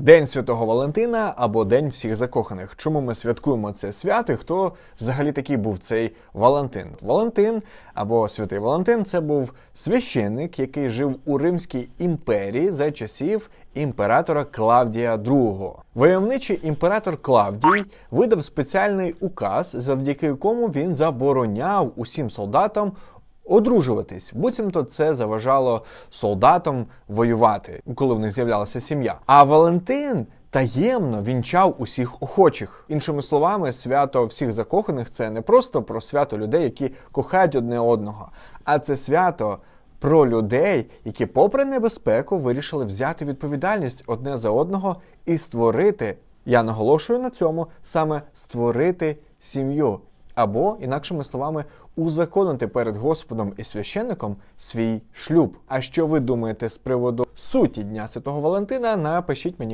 День Святого Валентина або День всіх закоханих. Чому ми святкуємо це свято? і Хто взагалі такий був цей Валентин? Валентин або Святий Валентин це був священник, який жив у Римській імперії за часів імператора Клавдія II. Войовничий імператор Клавдій видав спеціальний указ, завдяки якому він забороняв усім солдатам одружуватись. Буцімто це заважало солдатам воювати, коли в них з'являлася сім'я. А Валентин таємно вінчав усіх охочих. Іншими словами, свято всіх закоханих це не просто про свято людей, які кохають одне одного, а це свято. Про людей, які, попри небезпеку, вирішили взяти відповідальність одне за одного і створити, я наголошую на цьому, саме створити сім'ю або, інакшими словами, узаконити перед Господом і священником свій шлюб. А що ви думаєте з приводу суті Дня Святого Валентина? Напишіть мені